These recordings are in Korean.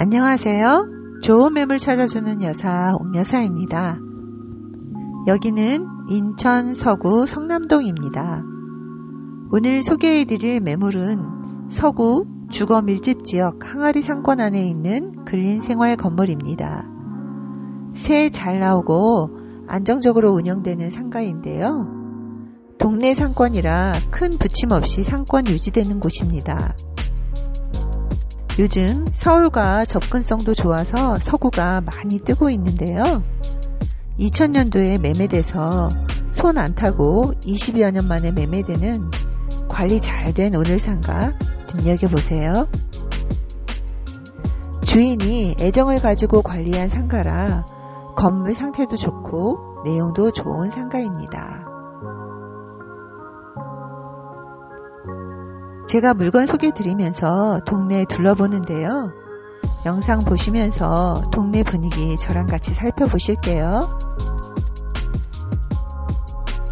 안녕하세요. 좋은 매물 찾아주는 여사 옥여사입니다. 여기는 인천 서구 성남동입니다. 오늘 소개해드릴 매물은 서구 주거 밀집 지역 항아리 상권 안에 있는 근린 생활 건물입니다. 새 잘 나오고 안정적으로 운영되는 상가인데요. 동네 상권이라 큰 부침 없이 상권 유지되는 곳입니다. 요즘 서울과 접근성도 좋아서 서구가 많이 뜨고 있는데요. 2000년도에 매매돼서 손 안 타고 20여 년 만에 매매되는 관리 잘 된 오늘 상가 눈여겨보세요. 주인이 애정을 가지고 관리한 상가라 건물 상태도 좋고 내용도 좋은 상가입니다. 제가 물건 소개 드리면서 동네 둘러보는데요. 영상 보시면서 동네 분위기 저랑 같이 살펴보실게요.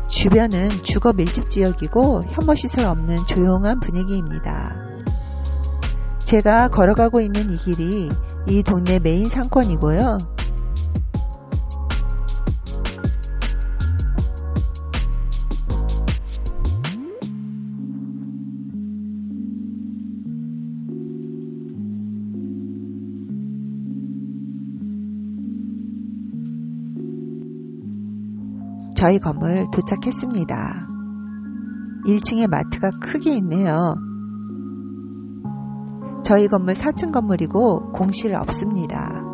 주변은 주거 밀집 지역이고 혐오시설 없는 조용한 분위기입니다. 제가 걸어가고 있는 이 길이 이 동네 메인 상권이고요. 저희 건물 도착했습니다. 1층에 마트가 크게 있네요. 저희 건물 4층 건물이고 공실 없습니다.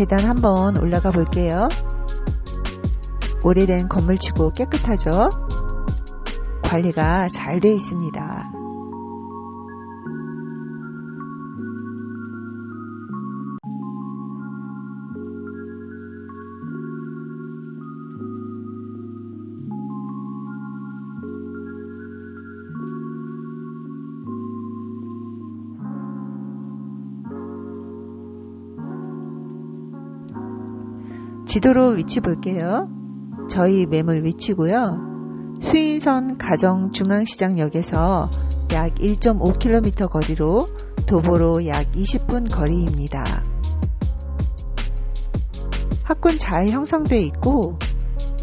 계단 한번 올라가 볼게요. 오래된 건물치고 깨끗하죠? 관리가 잘 되어 있습니다. 지도로 위치 볼게요. 저희 매물 위치고요. 수인선 가정 중앙시장역에서 약 1.5km 거리로 도보로 약 20분 거리입니다. 학군 잘 형성되어 있고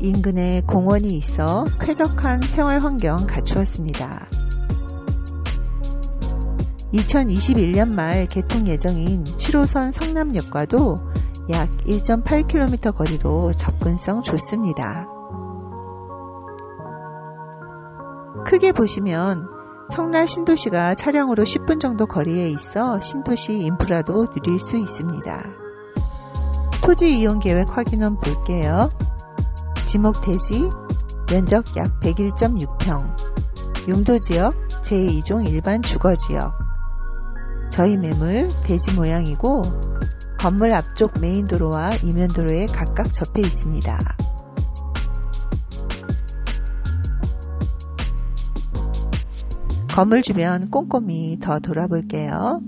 인근에 공원이 있어 쾌적한 생활 환경 갖추었습니다. 2021년 말 개통 예정인 7호선 성남역과도 약 1.8km 거리로 접근성 좋습니다. 크게 보시면 청라 신도시가 차량으로 10분 정도 거리에 있어 신도시 인프라도 누릴 수 있습니다. 토지 이용 계획 확인은 볼게요. 지목 대지 면적 약 101.6평 용도 지역 제2종 일반 주거 지역 저희 매물 대지 모양이고 건물 앞쪽 메인 도로와 이면 도로에 각각 접해 있습니다. 건물 주변 꼼꼼히 더 돌아볼게요.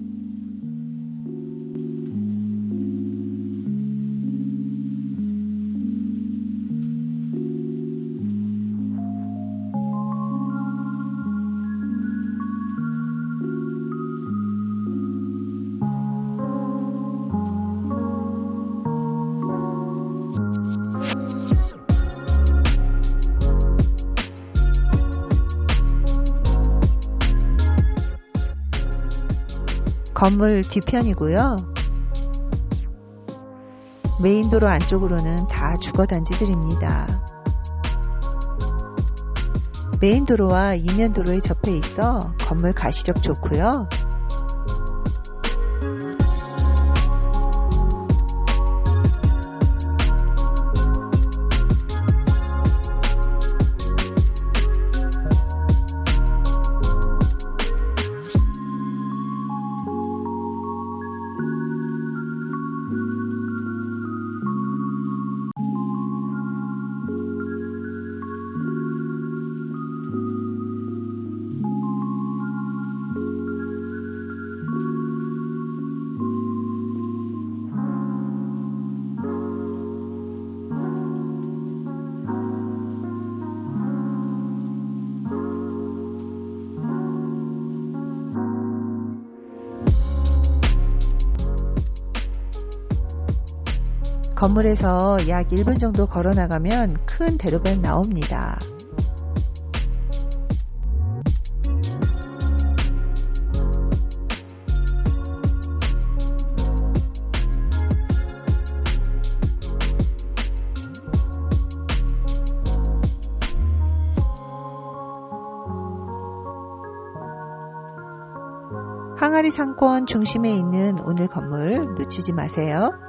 건물 뒤편이고요. 메인도로 안쪽으로는 다 주거단지들입니다. 메인도로와 이면도로에 접해 있어 건물 가시력 좋고요. 건물에서 약 1분 정도 걸어 나가면 큰 대로변 나옵니다. 항아리 상권 중심에 있는 오늘 건물 놓치지 마세요.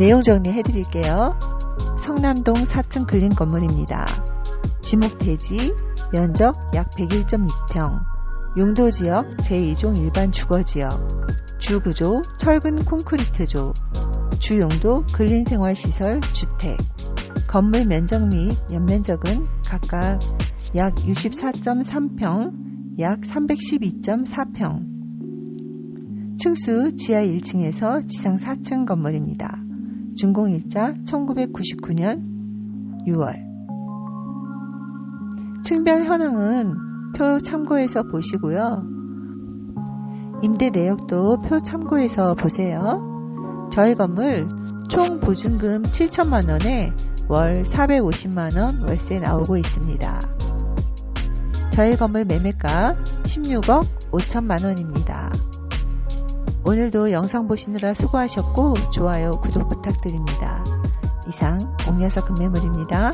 내용 정리해 드릴게요. 성남동 4층 근린 건물입니다. 지목 대지, 면적 약 101.2평, 용도 지역 제2종 일반 주거지역, 주구조 철근 콘크리트조, 주용도 근린생활시설 주택, 건물 면적 및 연면적은 각각 약 64.3평, 약 312.4평, 층수 지하 1층에서 지상 4층 건물입니다. 준공일자 1999년 6월. 층별 현황은 표 참고해서 보시고요. 임대 내역도 표 참고해서 보세요. 저희 건물 총 보증금 7천만 원에 월 450만 원 월세 나오고 있습니다. 저희 건물 매매가 16억 5천만 원입니다. 오늘도 영상 보시느라 수고하셨고 좋아요, 구독 부탁드립니다. 이상 옥녀석 금매물입니다.